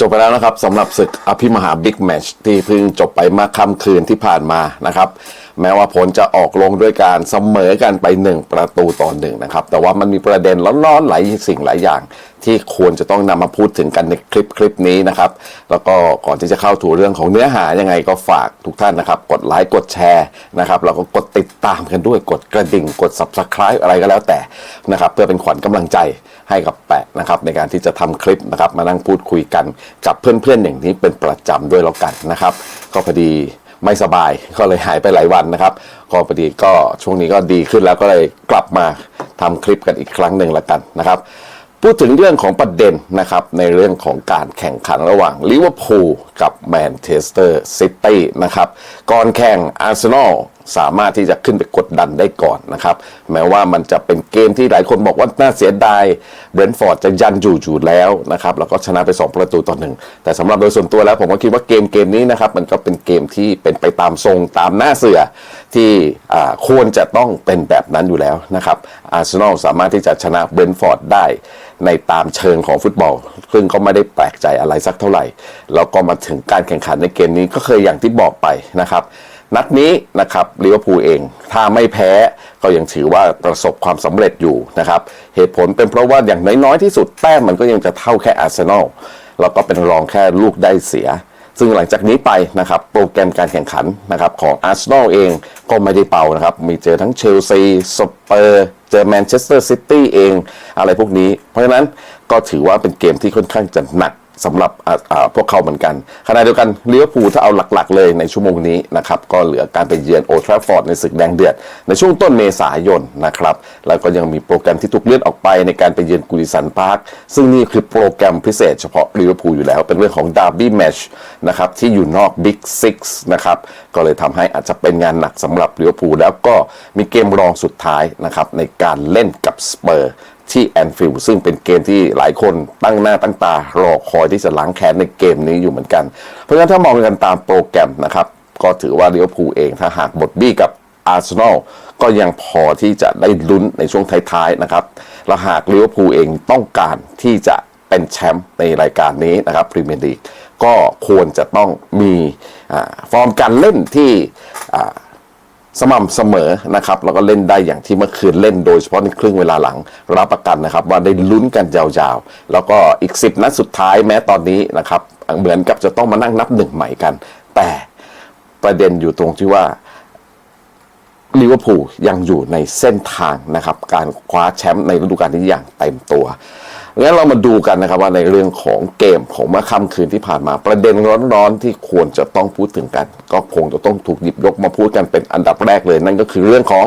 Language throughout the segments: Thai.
จบไปแล้วนะครับสำหรับศึกอภิมหาบิ๊กแมชที่เพิ่งจบไปเมื่อค่ำคืนที่ผ่านมานะครับ แม้ว่าผลจะออกลงด้วยการเสมอกันไปหนึ่งประตูต่อหนึ่งนะครับ แต่ว่ามันมีประเด็นร้อนๆหลายสิ่งหลายอย่าง ที่ควรจะต้องนำมาพูดถึงกันในคลิปคลิปนี้นะครับ แล้วก็ก่อนที่จะเข้าถูเรื่องของเนื้อหายังไงก็ฝากทุกท่านนะครับ กดไลค์กดแชร์นะครับแล้วก็กดติดตามกันด้วยกดกระดิ่ง กด subscribe อะไรก็แล้วแต่นะครับ เพื่อเป็นขวัญกำลังใจให้กับแปะนะครับในการที่จะทำคลิปนะครับ มานั่งพูดคุยกันกับเพื่อนๆอย่างนี้เป็นประจำด้วยแล้วกันนะครับ ก็พอดี ไม่สบายก็เลยหายไปหลายวันนะครับก็พอดีก็ช่วงนี้ก็ดีขึ้นแล้วก็เลยกลับมาทำคลิปกันอีกครั้งหนึ่งละกันนะครับพูดถึงเรื่องของประเด็นนะครับในเรื่องของการแข่งขันระหว่างลิเวอร์พูลกับแมนเชสเตอร์ซิตี้นะครับก่อนแข่งอาร์เซนอล สามารถที่จะขึ้นไปกดดันได้ก่อนนะครับ แม้ว่ามันจะเป็นเกมที่หลายคนบอกว่าน่าเสียดายเบรนฟอร์ดจะยันอยู่อยู่แล้วนะครับแล้วก็ชนะไป 2 ประตูต่อหนึ่งแต่สำหรับโดยส่วนตัวแล้วผมก็คิดว่าเกมเกมนี้นะครับมันก็เป็นเกมที่เป็นไปตามทรงตามหน้าเสือที่ควรจะต้องเป็นแบบนั้นอยู่แล้วนะครับอาร์เซนอลสามารถที่จะชนะเบรนฟอร์ดได้ในตามเชิงของฟุตบอล ซึ่งก็ไม่ได้แปลกใจอะไรสักเท่าไหร่ แล้วก็มาถึงการแข่งขันในเกมนี้ก็เคยอย่างที่บอกไปนะครับ นัดนี้นะครับลิเวอร์พูลเอง ถ้าไม่แพ้ก็ยังถือว่าประสบความสำเร็จอยู่นะครับ เหตุผลเป็นเพราะว่าอย่างน้อยๆที่สุดแต้มมันก็ยังจะเท่าแค่อาร์เซนอลแล้วก็เป็นรองแค่ลูกได้เสีย ซึ่งหลังจากนี้ไปนะครับโปรแกรมการแข่งขันนะครับของอาร์เซนอลเองก็ไม่ได้เป่านะครับ มีเจอทั้งเชลซีสเปอร์เจอแมนเชสเตอร์ซิตี้เองอะไรพวกนี้ เพราะฉะนั้นก็ถือว่าเป็นเกมที่ค่อนข้างจะหนัก สำหรับพวกเขาเหมือนกันขณะเดียวกันลิเวอร์พูถ้าเอาหลักๆ เลยในชั่วโมงนี้นะครับก็เหลือการไปเยือนโอทราฟอร์ดในศึกแดงเดือด ในช่วงต้นเมษายนนะครับแล้วก็ยังมีโปรแกรมที่ถูกเลื่อนออกไปในการไปเยือนกูริสันพาร์คซึ่งนี่คือโปรแกรมพิเศษเฉพาะลิเวอร์พูลอยู่แล้วเป็นเรื่องของดาร์บี้แมชนะครับที่อยู่นอกบิ๊กซิกนะครับก็เลยทำให้อาจจะเป็นงานหนักสำหรับลิเวอร์พูลแล้วก็มีเกมรองสุดท้ายนะครับในการเล่นกับสเปอร์ ที่แอนฟิลด์ซึ่งเป็นเกมที่หลายคนตั้งหน้าตั้งตารอคอยที่จะล้างแค้นในเกมนี้อยู่เหมือนกัน เพราะฉะนั้นถ้ามองกันตามโปรแกรมนะครับ ก็ถือว่าเลิเวอร์พูเองถ้าหากบทบี้กับอาร์เซนอลก็ยังพอที่จะได้ลุ้นในช่วงท้ายๆนะครับและหากเลิเวอร์พูเองต้องการที่จะเป็นแชมป์ในรายการนี้นะครับพรีเมียร์ลีกก็ควรจะต้องมีอฟอร์มการเล่นที่ สม่ำเสมอนะครับแล้วก็เล่นได้อย่างที่เมื่อคืนเล่นโดยเฉพาะในครึ่งเวลาหลังรับประกันนะครับ ว่าได้ลุ้นกันยาวๆ แล้วก็อีก 10 นัดสุดท้ายแม้ตอนนี้นะครับเหมือนกับจะต้องมานั่งนับหนึ่งใหม่กัน แต่ประเด็นอยู่ตรงที่ว่าลิเวอร์พูลยังอยู่ในเส้นทางนะครับ การคว้าแชมป์ในฤดูกาลนี้อย่างเต็มตัว งั้นเรามาดูกันนะครับว่าในเรื่องของเกมของเมื่อค่ำคืนที่ผ่านมา ประเด็นร้อนๆที่ควรจะต้องพูดถึงกัน ก็คงจะต้องถูกหยิบยกมาพูดกันเป็นอันดับแรกเลย นั่นก็คือเรื่องของ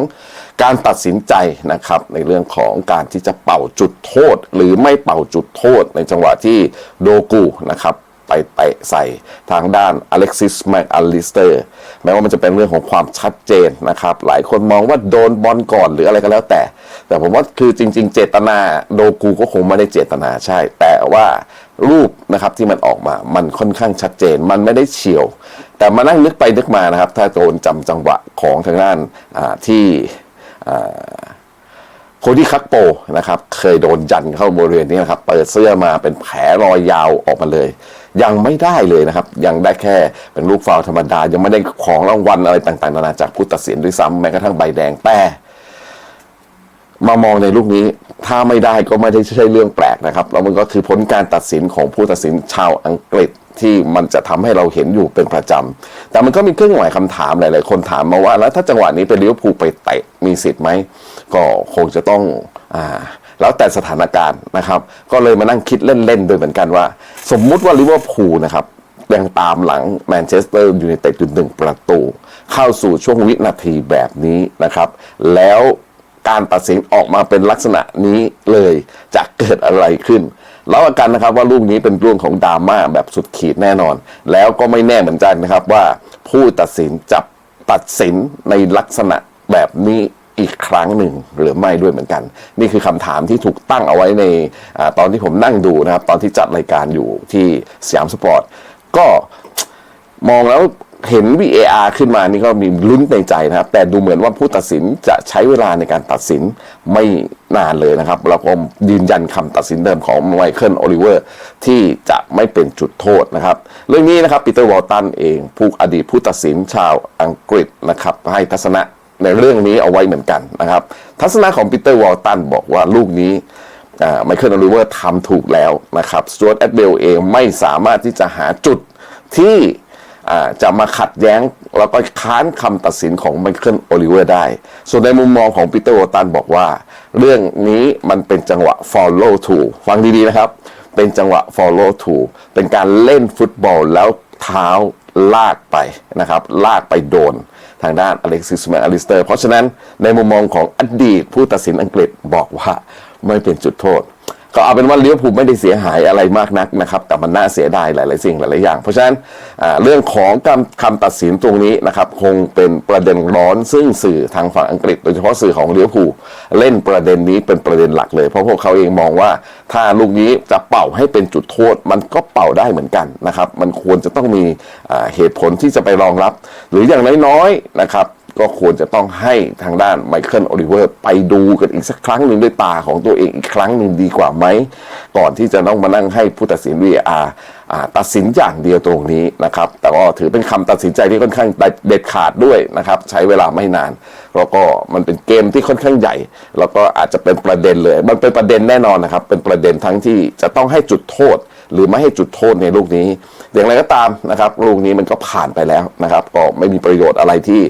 การตัดสินใจนะครับในเรื่องของการที่จะเป่าจุดโทษ หรือไม่เป่าจุดโทษในจังหวะที่โดกูนะครับ ไปเตะใส่ทางด้านอเล็กซิสแมกอลิสเตอร์แม้ว่ามันจะเป็นเรื่องของความชัดเจนนะครับ หลายคนมองว่าโดนบอลก่อนหรืออะไรก็แล้วแต่ แต่ผมว่าคือจริง ๆ เจตนาโดกูก็คงไม่ได้เจตนาใช่ แต่ว่ารูปนะครับที่มันออกมา มันค่อนข้างชัดเจน มันไม่ได้เฉียว แต่มานั่งนึกไปนึกมานะครับ ถ้าโดนจำจังหวะของทางด้านที่ โคดี้คักโปนะครับเคยโดนยันเข้าบริเวณนี้นะครับ เปิดเสื้อมาเป็นแผลรอยยาวออกมาเลย ยังไม่ได้เลยนะครับ ยังได้แค่เป็นลูกฟาวธรรมดา ยังไม่ได้ของรางวัลอะไรต่างๆ นานาจากผู้ตัดสินด้วยซ้ำแม้กระทั่งใบแดงแต่มามองในลูกนี้ถ้าไม่ได้ก็ไม่ได้ใช่เรื่องแปลกนะครับแล้วมันก็คือผลการตัดสินของผู้ตัดสินชาวอังกฤษที่มันจะทำให้เราเห็นอยู่เป็นประจำแต่มันก็มีเครื่องหมายคำถามหลาย ๆ คนถามมาว่าแล้วถ้าจังหวะนี้เป็นลิเวอร์พูลไปเตะมีสิทธิ์ไหม ก็คงจะต้องอ่าแล้วแต่สถานการณ์นะครับ ก็เลยมานั่งคิดเล่นๆโดยเหมือนกันว่า สมมุติว่าลิเวอร์พูลนะครับยังตามหลังแมนเชสเตอร์ยูไนเต็ดอยู่หนึ่งประตู เข้าสู่ช่วงวินาทีแบบนี้นะครับ แล้วการตัดสินออกมาเป็นลักษณะนี้เลยจะเกิดอะไรขึ้นแล้วกันนะครับว่าลูกนี้เป็นเรื่องของดราม่าแบบสุดขีดแน่นอน แล้วก็ไม่แน่เหมือนกันนะครับว่าผู้ตัดสินจะตัดสินในลักษณะแบบนี้ อีกครั้งหนึ่งหรือไม่ด้วยเหมือนกัน นี่คือคำถามที่ถูกตั้งเอาไว้ในอตอนที่ผมนั่งดูนะครับ ตอนที่จัดรายการอยู่ที่สยามสปอร์ตก็มองแล้วเห็น VAR ขึ้นมานี่ก็มีลุ้นในใจนะครับ แต่ดูเหมือนว่าผู้ตัดสินจะใช้เวลาในการตัดสินไม่นานเลยนะครับแล้วก็ยืนยันคำตัดสินเดิมของไมเคิลโอลิเวอร์ที่จะไม่เป็นจุดโทษนะครับ เรื่องนี้นะครับปีเตอร์วอลตันเองผู้อดีตผู้ตัดสินชาวอังกฤษนะครับให้ทัศนะ ในเรื่องนี้เอาไว้เหมือนกันนะครับ ทัศนะของปีเตอร์วอลตันบอกว่าลูกนี้ไมเคิลโอลิเวอร์ทำถูกแล้วนะครับสจวตแอดเบลเองไม่สามารถที่จะหาจุดที่จะมาขัดแย้งแล้วก็ค้านคำตัดสินของไมเคิลโอลิเวอร์ได้ ส่วนในมุมมองของปีเตอร์วอตันบอกว่า เรื่องนี้มันเป็นจังหวะ follow to ฟังดีๆนะครับ เป็นจังหวะ follow to เป็นการเล่นฟุตบอลแล้วเท้าลากไปนะครับ ลากไปโดน ทางด้านอเล็กซิสแมอลิสเตอร์ เพราะฉะนั้นในมุมมองของอดีตผู้ตัดสินอังกฤษบอกว่าไม่เป็นจุดโทษ ก็เอาเป็นว่าเลิเวอร์พูไม่ได้เสียหายอะไรมากนักนะครับ แต่มันน่าเสียดายหลาย ๆ สิ่งหลาย ๆ อย่าง เพราะฉะนั้นเรื่องของคำคำตัดสินตรงนี้นะครับคงเป็นประเด็นร้อนซึ่งสื่อทางฝั่งอังกฤษ โดยเฉพาะสื่อของเลิเวอร์พูเล่นประเด็นนี้เป็นประเด็นหลักเลย เพราะพวกเขาเองมองว่าถ้าลูกนี้จะเป่าให้เป็นจุดโทษ มันก็เป่าได้เหมือนกันนะครับ มันควรจะต้องมีเหตุผลที่จะไปรองรับ หรืออย่างน้อย ๆ นะครับ ก็ควรจะต้องให้ทางด้านไมเคิลโอลิเวอร์ไปดูกันอีกสักครั้งหนึ่งด้วยตาของตัวเองอีกครั้งหนึ่งดีกว่าไหม ก่อนที่จะต้องมานั่งให้ผู้ตัดสิน VAR อ่าตัดสินอย่างเดียวตรงนี้นะครับ แต่ก็ถือเป็นคำตัดสินใจที่ค่อนข้างเด็ดขาดด้วยนะครับ ใช้เวลาไม่นาน แล้วก็มันเป็นเกมที่ค่อนข้างใหญ่ แล้วก็อาจจะเป็นประเด็นเลย มันเป็นประเด็นแน่นอนนะครับ เป็นประเด็นทั้งที่จะต้องให้จุดโทษ หรือไม่ให้จุดโทษในลูกนี้ อย่างไรก็ตามนะครับลูกนี้มันก็ผ่านไปแล้วนะครับ ก็ไม่มีประโยชน์อะไรที่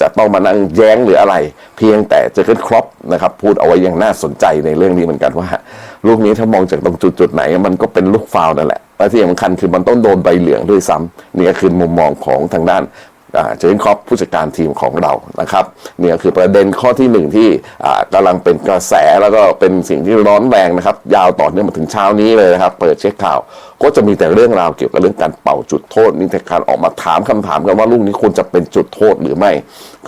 จะต้องมานั่งแย้งหรืออะไร เพียงแต่เจอเกินครอปนะครับพูดเอาไว้อย่างน่าสนใจในเรื่องนี้เหมือนกันว่า ลูกนี้ถ้ามองจากตรงจุดจุดๆไหน มันก็เป็นลูกฟาวล์นั่นแหละและที่สำคัญคือมันต้องโดนใบเหลืองด้วยซ้ำนี่ก็คือมุมมองของทางด้าน เจนคอปผู้จัดการทีมของเรานะครับนี่ก็คือประเด็นข้อที่หนึ่งที่อ่ากำลังเป็นกระแสแล้วก็เป็นสิ่งที่ร้อนแรงนะครับ ยาวต่อเนื่องมาถึงเช้านี้เลยนะครับ เปิดเช็คข่าว ก็จะมีแต่เรื่องราวเกี่ยวกับเรื่องการเป่าจุดโทษนี่แต่การออกมาถามคำถามกันว่าลูกนี้ควรจะเป็นจุดโทษหรือไม่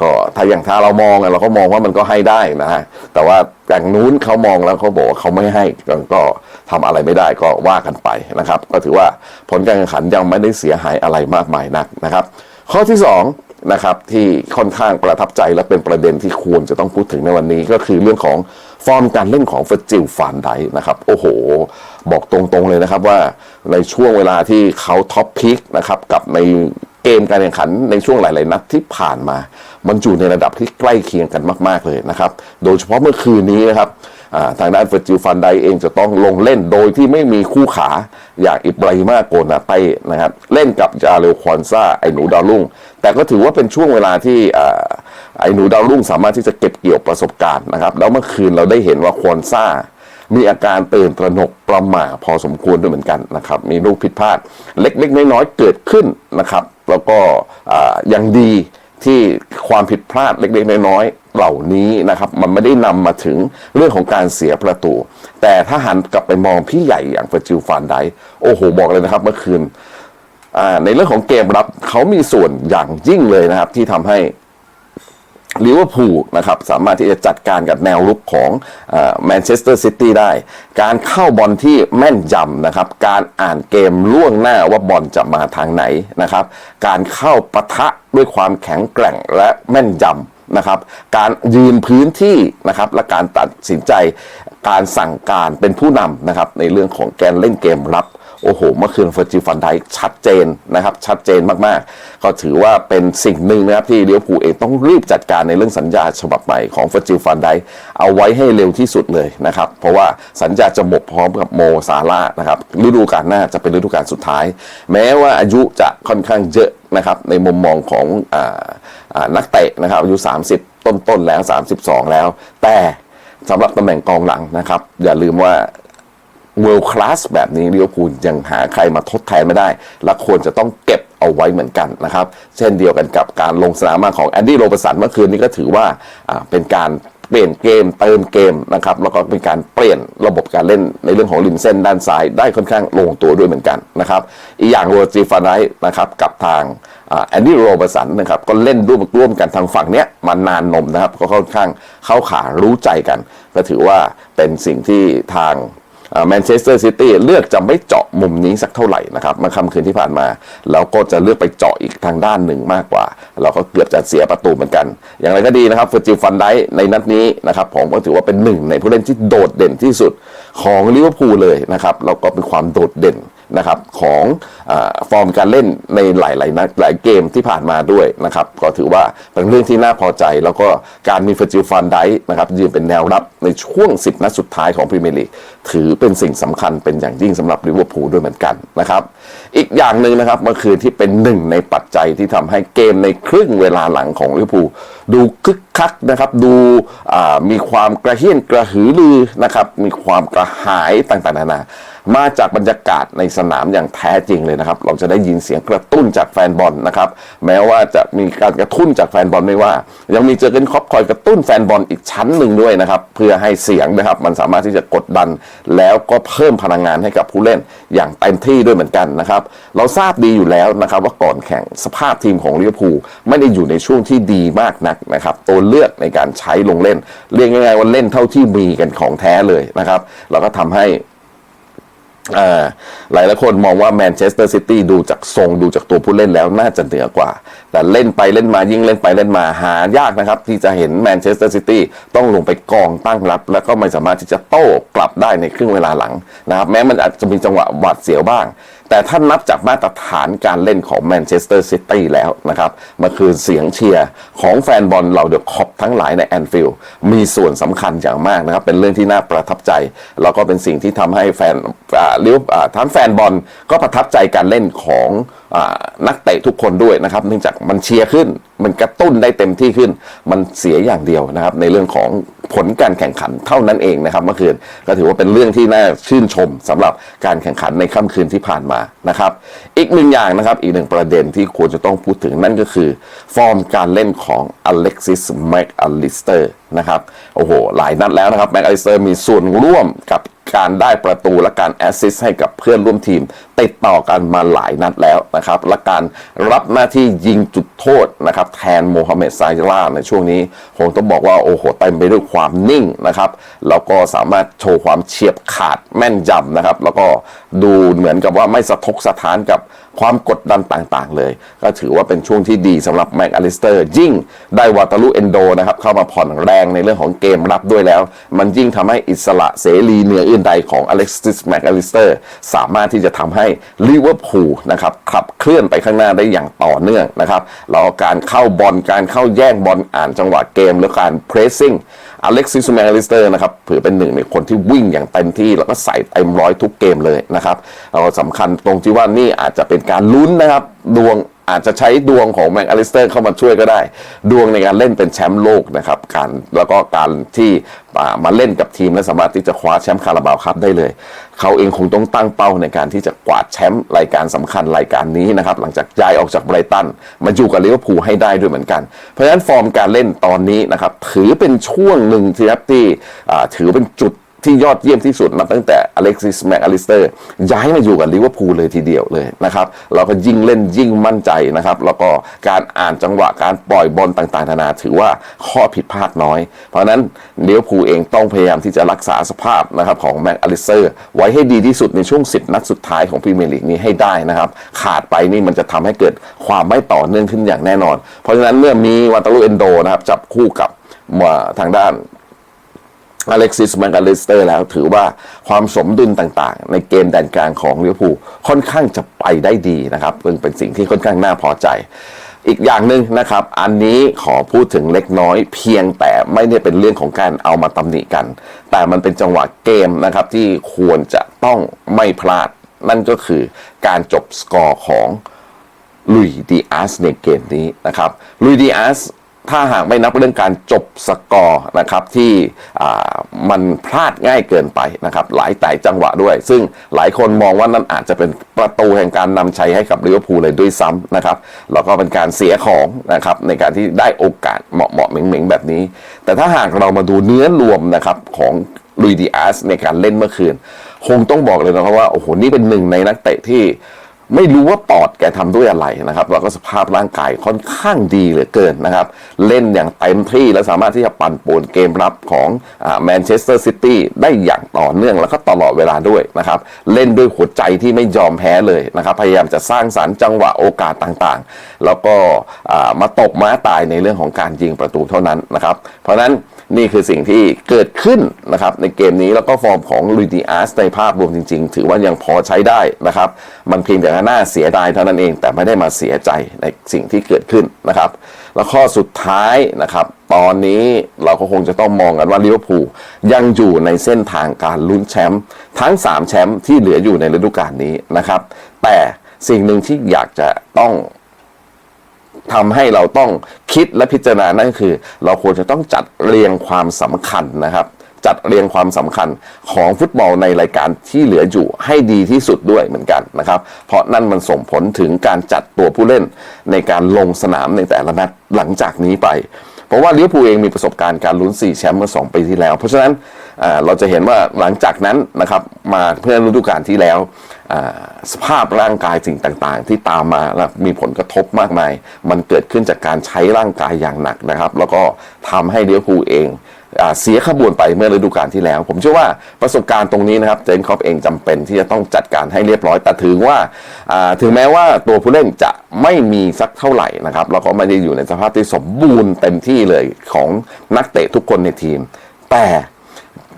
ก็ถ้าอย่างถ้าเรามองเราก็มองว่ามันก็ให้ได้นะฮะแต่ว่าอย่างนู้นเขามองแล้วเขาบอกว่าเขาไม่ให้ก็ก็ทำอะไรไม่ได้ก็ว่ากันไปนะครับ ก็ถือว่าผลการแข่งขันยังไม่ได้เสียหายอะไรมากมายนักนะครับ ข้อที่สองนะครับที่ค่อนข้างประทับใจและเป็นประเด็นที่ควรจะต้องพูดถึงในวันนี้ ก็คือเรื่องของฟอร์มการเล่นของเฟอร์จิลฟานไดนะครับโอ้โห บอกตรงๆเลยนะครับว่าในช่วงเวลาที่เขาท็อปพีคนะครับกับในเกมการแข่งขันในช่วงหลาย ๆ นัดที่ผ่านมา มันอยู่ในระดับที่ใกล้เคียงกันมาก ๆ เลยนะครับ โดยเฉพาะเมื่อคืนนี้นะครับทางด้านเฟอร์จิลฟันไดเองจะต้องลงเล่นโดยที่ไม่มีคู่ขา อย่างอิบราฮิมาโกนาเต้นะครับเล่นกับจาเรลควอนซาไอหนูดาวรุ่ง แต่ก็ถือว่าเป็นช่วงเวลาที่ไอหนูดาวรุ่งสามารถที่จะเก็บเกี่ยวประสบการณ์นะครับแล้วเมื่อคืนเราได้เห็นว่าควอนซามีอาการตื่นตระหนกประหม่าพอสมควรด้วยเหมือนกันนะครับมีลูกผิดพลาด เล็กๆน้อยๆเกิดขึ้นนะครับ แล้วก็ยังดี ที่ความผิดพลาดเล็กๆ น้อยๆเหล่านี้นะครับ มันไม่ได้นำมาถึงเรื่องของการเสียประตู แต่ถ้าหันกลับไปมองพี่ใหญ่อย่างเฟอร์จิลฟานไดโอ้โห บอกเลยนะครับเมื่อคืนในเรื่องของเกมรับเขามีส่วนอย่างยิ่งเลยนะครับ ที่ทำให้ ลิเวอร์พูลนะครับสามารถที่จะจัดการกับแนวรุกของแมนเชสเตอร์ซิตี้ได้ การเข้าบอลที่แม่นยำนะครับ การอ่านเกมล่วงหน้าว่าบอลจะมาทางไหนนะครับ การเข้าปะทะด้วยความแข็งแกร่งและแม่นยำนะครับการยืนพื้นที่นะครับและการตัดสินใจการสั่งการเป็นผู้นำนะครับในเรื่องของแการเล่นเกมรับ โอ้โห เมื่อคืนเฟอร์จิลฟันไดชัดเจนนะครับ ชัดเจนมากๆ ก็ถือว่าเป็นสิ่งหนึ่งนะครับ ที่เลี้ยวภูเองต้องรีบจัดการในเรื่องสัญญาฉบับใหม่ของเฟอร์จิลฟันไดเอาไว้ให้เร็วที่สุดเลยนะครับ เพราะว่าสัญญาจะหมดพร้อมกับโมซาร่านะครับฤดูกาลหน้าจะเป็นฤดูกาลสุดท้าย แม้ว่าอายุจะค่อนข้างเยอะนะครับในมุมมองของออนักเตะนะครับอายุ 30 ต้นๆแล้ว 32 แล้ว แต่สำหรับตำแหน่งกองหลังนะครับ อย่าลืมว่า world class แบบนี้ลิเวอร์พูลยังหาใครมาทดแทนไม่ได้ และควรจะต้องเก็บเอาไว้เหมือนกันนะครับ เช่นเดียวกันกับการลงสนามมาของแอนดี้โรเบร์สันเมื่อคืนนี้ก็ถือว่าเป็นการเปลี่ยนเกมเติมเกมนะครับแล้วก็เป็นการเปลี่ยนระบบการเล่นในเรื่องของริมเส้นด้านซ้ายได้ค่อนข้างลงตัวด้วยเหมือนกันนะครับอีกอย่างโรจิฟานไนนะครับกับทางแอนดี้โรเบร์สันนะครับก็เล่นร่วมร่วมกันทางฝั่งเนี้ยมานานนมนะครับก็ค่อนข้างเข้าขารู้ใจกัน ก็ถือว่าเป็นสิ่งที่ทาง แมนเชสเตอร์ซิตี้เลือกจะไม่เจาะมุมนี้สักเท่าไหร่นะครับเมื่อค่ำคืนที่ผ่านมา แล้วก็จะเลือกไปเจาะอีกทางด้านหนึ่งมากกว่า เราก็เกือบจะเสียประตูเหมือนกัน อย่างไรก็ดีนะครับเฟอร์จิลฟันไดในนัดนี้นะครับผมก็ถือว่าเป็นหนึ่งในผู้เล่นที่โดดเด่นที่สุดของลิเวอร์พูลเลยนะครับแล้วก็เป็นความโดดเด่นนะครับของ ฟอร์มการเล่นในหลายๆนัดหลายเกมที่ผ่านมาด้วยนะครับก็ถือว่าเป็นเรื่องที่น่าพอใจ แล้วก็การมีเฟอร์จิลฟันไดนะครับยืนเป็นแนวรับในช่วง 10 นัดสุดท้ายของพรีเมียร์ลีกถือเป็นสิ่งสำคัญเป็นอย่างยิ่งสำหรับลิเวอร์พูลด้วยเหมือนกันนะครับอีกอย่างหนึ่งนะครับเมื่อคืนที่เป็นหนึ่งในปัจจัยที่ทำให้เกมในครึ่งเวลาหลังของลิเวอร์พูลดูคึกคักนะครับดูมีความกระเฮี้ยนกระหือรือนะครับมีความกระหายต่างๆนานามาจากบรรยากาศในสนามอย่างแท้จริงเลยนะครับเราจะได้ยินเสียงกระตุ้นจากแฟนบอลนะครับแม้ว่าจะมีการกระตุ้นจากแฟนบอลไม่ว่า ยังมีเจอเกนคอปคอยกระตุ้นแฟนบอลอีกชั้นหนึ่งด้วยนะครับเพื่อให้เสียงนะครับมันสามารถที่จะกดดัน แล้วก็เพิ่มพลังงานให้กับผู้เล่นอย่างเต็มที่ด้วยเหมือนกันนะครับเราทราบดีอยู่แล้วนะครับว่าก่อนแข่งสภาพทีมของลิเวอร์พูลไม่ได้อยู่ในช่วงที่ดีมากนักนะครับตัวเลือกในการใช้ลงเล่น เรียกง่ายๆว่าเล่นเท่าที่มีกันของแท้เลยนะครับเราก็ทำให้ หลายหลายคนมองว่าแมนเชสเตอร์ซิตี้ดูจากทรงดูจากตัวผู้เล่นแล้วน่าจะเหนือกว่า แต่เล่นไปเล่นมายิ่งเล่นไปเล่นมาหายากนะครับ ที่จะเห็นแมนเชสเตอร์ซิตี้ต้องลงไปกองตั้งรับ แล้วก็ไม่สามารถที่จะโต้กลับได้ในครึ่งเวลาหลังนะครับแม้มันอาจจะมีจังหวะหวาดเสียวบ้างแต่ถ้านับจากมาตรฐานการเล่นของแมนเชสเตอร์ซิตี้แล้วนะครับมันคือเสียงเชียร์ของแฟนบอลเหล่าเดอะคอปทั้งหลายในแอนฟิลด์มีส่วนสำคัญอย่างมากนะครับ เป็นเรื่องที่น่าประทับใจ แล้วก็เป็นสิ่งที่ทำให้แฟนลิวอท่าทั้งแฟนบอลก็ประทับใจการเล่นของอนักเตะทุกคนด้วยนะครับ เนื่องจากมันเชียร์ขึ้น มันกระตุ้นได้เต็มที่ขึ้น มันเสียอย่างเดียวนะครับในเรื่องของ ผลการแข่งขันเท่านั้นเองนะครับเมื่อคืนก็ถือว่าเป็นเรื่องที่น่าชื่นชมสำหรับการแข่งขันในค่ำคืนที่ผ่านมานะครับ อีกหนึ่งอย่างนะครับ อีกหนึ่งประเด็นที่ควรจะต้องพูดถึงนั่นก็คือ ฟอร์มการเล่นของอเล็กซิสแม็กอลิสเตอร์นะครับโอ้โหหลายนัดแล้วนะครับแม็กอลิสเตอร์มีส่วนร่วมกับ การได้ประตูและการแอสซิสต์ให้กับเพื่อนร่วมทีม ติดต่อกันมาหลายนัดแล้วนะครับ และการรับหน้าที่ยิงจุดโทษนะครับแทนโมฮัมเหม็ดไซลาในช่วงนี้คงต้องบอกว่าโอ้โหเต็มไปด้วยความนิ่งนะครับแล้วก็สามารถโชว์ความเฉียบขาดแม่นยำนะครับ แล้วก็ดูเหมือนกับว่าไม่สะทกสะท้านกับ ความกดดันต่างๆเลย ก็ถือว่าเป็นช่วงที่ดีสำหรับแม็กอลิสเตอร์ยิ่งได้วาตาลุเอนโดนะครับเข้ามาผ่อนแรงในเรื่องของเกมรับด้วยแล้ว มันยิ่งทำให้อิสระเสรีเหนืออื่นใดของอเล็กซิสแม็กอลิสเตอร์สามารถที่จะทำให้ลิเวอร์พูลนะครับขับเคลื่อนไปข้างหน้าได้อย่างต่อเนื่องนะครับแล้วการเข้าบอลการเข้าแย่งบอลอ่านจังหวะเกม แล้วการเพรสซิ่ง อเล็กซิสแมลิสเตอร์นะครับถือเป็นหนึ่งในคนที่วิ่งอย่างเต็มที่ แล้วก็ใส่เต็มร้อยทุกเกมเลยนะครับเราสำคัญตรงที่ว่านี่อาจจะเป็นการลุ้นนะครับดวง อาจจะใช้ดวงของแม็กอลิสเตอร์เข้ามาช่วยก็ได้ ดวงในการเล่นเป็นแชมป์โลกนะครับการแล้วก็การที่มาเล่นกับทีมและสามารถที่จะคว้าแชมป์คาราบาวครับได้เลย เขาเองคงต้องตั้งเป้าในการที่จะกวาดแชมป์รายการสำคัญรายการนี้นะครับหลังจากย้ายออกจากไบรตันมาอยู่กับลิเวอร์พูลให้ได้ด้วยเหมือนกัน เพราะฉะนั้นฟอร์มการเล่นตอนนี้นะครับถือเป็นช่วงหนึ่งที่ครับที่ถือเป็นจุด ที่ยอดเยี่ยมที่สุดนับตั้งแต่อเล็กซิสแมกอลิสเตอร์ย้ายมาอยู่กับลิเวอร์พูลเลยทีเดียวเลยนะครับเราก็ยิ่งเล่นยิ่งมั่นใจนะครับแล้วก็การอ่านจังหวะการปล่อยบอลต่างๆนานาถือว่าข้อผิดพลาดน้อย เพราะฉะนั้นลิเวอร์พูลเองต้องพยายามที่จะรักษาสภาพนะครับของแม็กอลิสเตอร์ไว้ให้ดีที่สุดในช่วง 10 นัดสุดท้ายของพรีเมียร์ลีกนี้ให้ได้นะครับขาดไปนี่มันจะทำให้เกิดความไม่ต่อเนื่องขึ้นอย่างแน่นอน เพราะฉะนั้นเมื่อมีวาตาลุเอนโดนะครับจับคู่กับมาทางด้าน อเล็กซิสแมกาลิสเตอร์แล้วถือว่าความสมดุลต่างๆ ในเกมแดนกลางของลิเวอร์พูลค่อนข้างจะไปได้ดีนะครับซึ่งเป็นสิ่งที่ค่อนข้างน่าพอใจ อีกอย่างหนึ่งนะครับ อันนี้ขอพูดถึงเล็กน้อย เพียงแต่ไม่ได้เป็นเรื่องของการเอามาตำหนิกัน แต่มันเป็นจังหวะเกมนะครับที่ควรจะต้องไม่พลาด นั่นก็คือการจบสกอร์ของลุยดีอาสในเกมนี้นะครับลุยดีอาส ถ้าหากไม่นับเรื่องการจบสกอร์นะครับที่มันพลาดง่ายเกินไปนะครับหลายแต่จังหวะด้วย ซึ่งหลายคนมองว่านั่นอาจจะเป็นประตูแห่งการนำชัยให้กับลิเวอร์พูลเลยด้วยซ้ำนะครับแล้วก็เป็นการเสียของนะครับในการที่ได้โอกาสเหมาะเหมาะๆเหม่งๆแบบนี้ แต่ถ้าหากเรามาดูเนื้อรวมนะครับของลุยดิอาสในการเล่นเมื่อคืน คงต้องบอกเลยนะครับว่าโอ้โหนี่เป็นหนึ่งในนักเตะที่ ไม่รู้ว่าปอดแกทำด้วยอะไรนะครับแล้วก็สภาพร่างกายค่อนข้างดีเหลือเกินนะครับ เล่นอย่างเต็มที่และสามารถที่จะปั่นป่วนเกมรับของแมนเชสเตอร์ซิตี้ได้อย่างต่อเนื่องแล้วก็ตลอดเวลาด้วยนะครับ เล่นด้วยหัวใจที่ไม่ยอมแพ้เลยนะครับ พยายามจะสร้างสารรค์จังหวะโอกาสต่างๆ แล้วก็มาตกม้าตายในเรื่องของการยิงประตูเท่านั้นนะครับ เพราะฉะนั้นนี่คือสิ่งที่เกิดขึ้นนะครับในเกมนี้แล้วก็ฟอร์มของลุยดิอาสในภาพรวมจริง ๆ ถือว่ายังพอใช้ได้นะครับ มันเพียงแต่น่าเสียดายเท่านั้นเอง แต่ไม่ได้มาเสียใจในสิ่งที่เกิดขึ้นนะครับ แล้วข้อสุดท้ายนะครับ ตอนนี้เราก็คงจะต้องมองกันว่าลิเวอร์พูลยังอยู่ในเส้นทางการลุ้นแชมป์ทั้ง 3 แชมป์ที่เหลืออยู่ในฤดูกาลนี้นะครับ แต่สิ่งหนึ่งที่อยากจะต้องทำให้เราต้องคิดและพิจารณานั่นคือ เราควรจะต้องจัดเรียงความสำคัญนะครับ จัดเรียงความสำคัญของฟุตบอลในรายการที่เหลืออยู่ให้ดีที่สุดด้วยเหมือนกันนะครับ เพราะนั่นมันส่งผลถึงการจัดตัวผู้เล่นในการลงสนามในแต่ละนัดหลังจากนี้ไป เพราะว่าลิเวอร์พูลเองมีประสบการณ์การลุ้น 4 แชมป์เมื่อ 2 ปีที่แล้ว เพราะฉะนั้นเราจะเห็นว่าหลังจากนั้นนะครับมาเพื่อนฤดูกาลที่แล้วสภาพร่างกายสิ่งต่างๆ ที่ตามมาแล้วมีผลกระทบมากมาย มันเกิดขึ้นจากการใช้ร่างกายอย่างหนักนะครับ แล้วก็ทำให้ลิเวอร์พูเอง เสียขบวนไปเมื่อฤดูกาลที่แล้ว ผมเชื่อว่าประสบการณ์ตรงนี้นะครับเจนคอปเองจำเป็นที่จะต้องจัดการให้เรียบร้อย แต่ถึงว่าอ่าถึงแม้ว่าตัวผู้เล่นจะไม่มีสักเท่าไหร่นะครับแล้วก็ไม่ได้อยู่ในสภาพที่สมบูรณ์เต็มที่เลยของนักเตะทุกคนในทีม แต่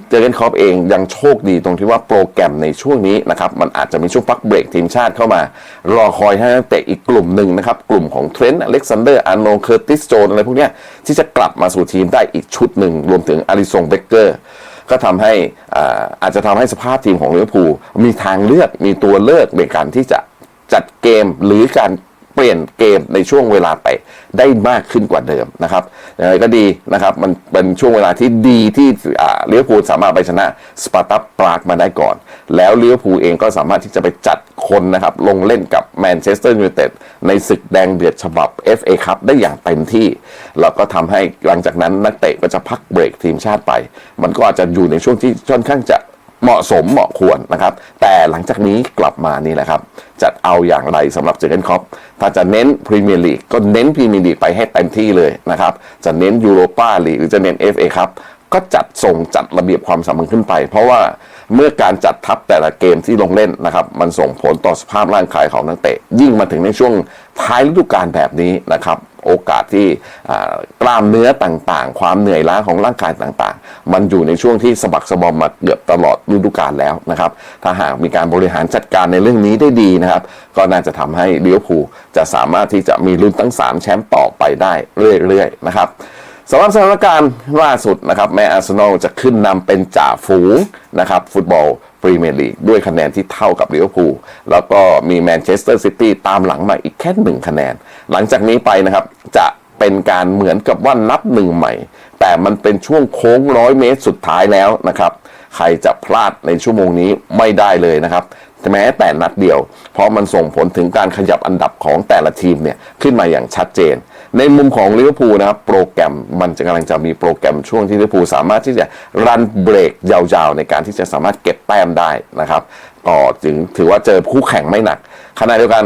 เจอร์เกนครอปเองยังโชคดีตรงที่ว่าโปรแกรมในช่วงนี้นะครับมันอาจจะมีช่วงพักเบรกทีมชาติเข้ามารอคอยให้นักเตะอีกกลุ่มหนึ่งนะครับ กลุ่มของเทรนต์อเล็กซานเดอร์อาร์โนเคอร์ติสโจนอะไรพวกเนี้ยที่จะกลับมาสู่ทีมได้อีกชุดหนึ่ง รวมถึงอาริซงเบเกอร์ก็ทำให้อ่าอาจจะทำให้สภาพทีมของลิเวอร์พูลมีทางเลือกมีตัวเลือกในการที่จะจัดเกมหรือการ ปลี่ยนเกมในช่วงเวลาไปได้มากขึ้นกว่าเดิมนะครับยังไงก็ดีนะครับมันเป็นช่วงเวลาที่ดีที่อ่าลิเวอร์พูลสามารถไปชนะสปาร์ตัปรากมาได้ก่อน แล้วลิเวอร์พูลเองก็สามารถที่จะไปจัดคนนะครับลงเล่นกับแมนเชสเตอร์ยูไนเต็ดในศึกแดงเดือดฉบับ FA ครับได้อย่างเต็มที่ แล้วก็ทำให้หลังจากนั้นนักเตะก็จะพักเบรกทีมชาติไป มันก็อาจจะอยู่ในช่วงที่ค่อนข้างจะ เหมาะสมเหมาะควรนะครับ แต่หลังจากนี้กลับมานี่แหละครับจะเอาอย่างไรสำหรับเจอร์เกนคอปถ้าจะเน้นพรีเมียร์ลีกก็เน้นพรีเมียร์ลีกไปให้เต็มที่เลยนะครับ จะเน้นยูโรปาลีกหรือจะเน้น FA ครับก็จัดส่งจัดระเบียบความสำคัญขึ้นไป เพราะว่าเมื่อการจัดทัพแต่ละเกมที่ลงเล่นนะครับ มันส่งผลต่อสภาพร่างกายของนักเตะ ยิ่งมาถึงในช่วงท้ายฤดูกาลแบบนี้นะครับ โอกาสที่กล้ามเนื้อต่างๆ ความเหนื่อยล้าของร่างกายต่างๆ มันอยู่ในช่วงที่สะบักสะบอมมาเกือบตลอดฤดูกาลแล้วนะครับ ถ้าหากมีการบริหารจัดการในเรื่องนี้ได้ดีนะครับ ก็น่าจะทำให้ลิเวอร์พูลจะสามารถที่จะมีลุ้นตั้ง 3 แชมป์ต่อไปได้เรื่อยๆนะครับ สำหรับสถานการณ์ล่าสุดนะครับแม้อาร์เซนอลจะขึ้นนำเป็นจ่าฝูงนะครับฟุตบอลพรีเมียร์ลีกด้วยคะแนนที่เท่ากับลิเวอร์พูลแล้วก็มีแมนเชสเตอร์ซิตี้ตามหลังมาอีกแค่หนึ่งคะแนน หลังจากนี้ไปนะครับจะเป็นการเหมือนกับว่านับหนึ่งใหม่ แต่มันเป็นช่วงโค้งร้อยเมตรสุดท้ายแล้วนะครับ ใครจะพลาดในชั่วโมงนี้ไม่ได้เลยนะครับแม้แต่นัดเดียว เพราะมันส่งผลถึงการขยับอันดับของแต่ละทีมเนี่ยขึ้นมาอย่างชัดเจน ในมุมของลิเวอร์พูลนะครับโปรแกรมมันจะกำลังจะมีโปรแกรมช่วงที่ลิเวอร์พูลสามารถที่จะรันเบรกยาวๆ ในการที่จะสามารถเก็บแต้มได้นะครับก็จึงถือว่าเจอคู่แข่งไม่หนักขณะเดียวกัน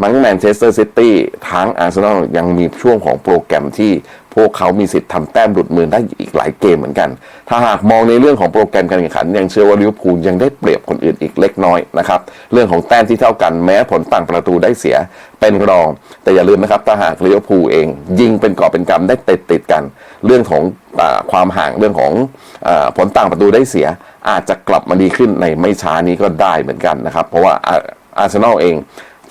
มังแมนเชสเตอร์ซิตี้ทั้งอาร์เซนอลยังมีช่วงของโปรแกรมที่พวกเขามีสิทธิ์ทำแต้มหลุดมือได้อีกหลายเกมเหมือนกัน ถ้าหากมองในเรื่องของโปรแกรมการแข่งขัน ยังเชื่อว่าลิเวอร์พูลยังได้เปรียบคนอื่นอีกเล็กน้อยนะครับ เรื่องของแต้มที่เท่ากันแม้ผลต่างประตูได้เสียเป็นรอง แต่อย่าลืมนะครับถ้าหากลิเวอร์พูลเอง ยิงเป็นกอบเป็นกำได้ติดติดกัน เรื่องของอความห่างเรื่องของอผลต่างประตูได้เสีย อาจจะกลับมาดีขึ้นในไม่ช้านี้ก็ได้เหมือนกันนะครับ เพราะว่าอาร์เซนอลเอง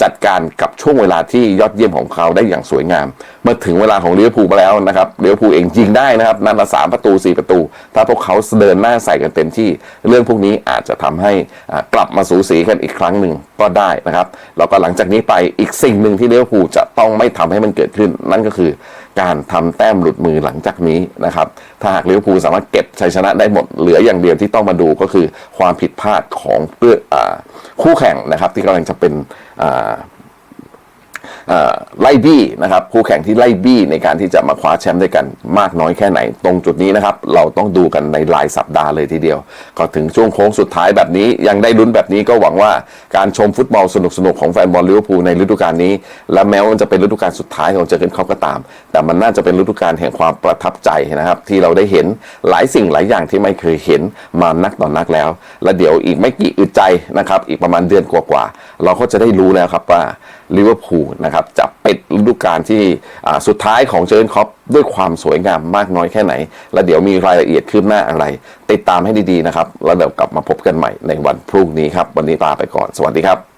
จัดการกับช่วงเวลาที่ยอดเยี่ยมของเขาได้อย่างสวยงาม เมื่อถึงเวลาของลิเวภูมาแล้วนะครับลิเวภูเองยิงได้นะครับนัดละสามประตูสี่ประตู ถ้าพวกเขาเดินหน้าใส่กันเต็มที่ เรื่องพวกนี้อาจจะทำให้อ่ากลับมาสูสีกันอีกครั้งหนึ่งก็ได้นะครับแล้วก็หลังจากนี้ไปอีกสิ่งหนึ่งที่ลิเวภูจะต้องไม่ทำให้มันเกิดขึ้น นั่นก็คือ การทำแต้มหลุดมือหลังจากนี้นะครับ ถ้าหากลิเวอร์พูลสามารถเก็บชัยชนะได้หมดเหลืออย่างเดียวที่ต้องมาดูก็คือความผิดพลาดของเพื่อคู่แข่งนะครับ ที่กำลังจะเป็น ไล่บี้นะครับคู่แข่งที่ไล่บี้ในการที่จะมาคว้าแชมป์ด้วยกันมากน้อยแค่ไหน ตรงจุดนี้นะครับ เราต้องดูกันในรายสัปดาห์เลยทีเดียว ก็ถึงช่วงโค้งสุดท้ายแบบนี้ยังได้ลุ้นแบบนี้ก็หวังว่าการชมฟุตบอลสนุกๆของแฟนบอลลิเวอร์พูลในฤดูกาลนี้ และแม้ว่าจะเป็นฤดูกาลสุดท้ายของเจอร์เกนคล็อปก็ตาม แต่มันน่าจะเป็นฤดูกาลแห่งความประทับใจนะครับ ที่เราได้เห็นหลายสิ่งหลายอย่างที่ไม่เคยเห็นมานักต่อนนักแล้ว และเดี๋ยวอีกไม่กี่อึดใจนะครับอีกประมาณเดือนกว่าๆเราก็จะได้รู้แล้วครับว่า ลิเวอร์พูลนะครับจะปิดฤดูกาลที่สุดท้ายของเจอร์นคล็อปด้วยความสวยงามมากน้อยแค่ไหน และเดี๋ยวมีรายละเอียดคืบหน้าอะไร ติดตามให้ดีๆนะครับ แล้วเดี๋ยวกลับมาพบกันใหม่ในวันพรุ่งนี้ครับ วันนี้ลาไปก่อน สวัสดีครับ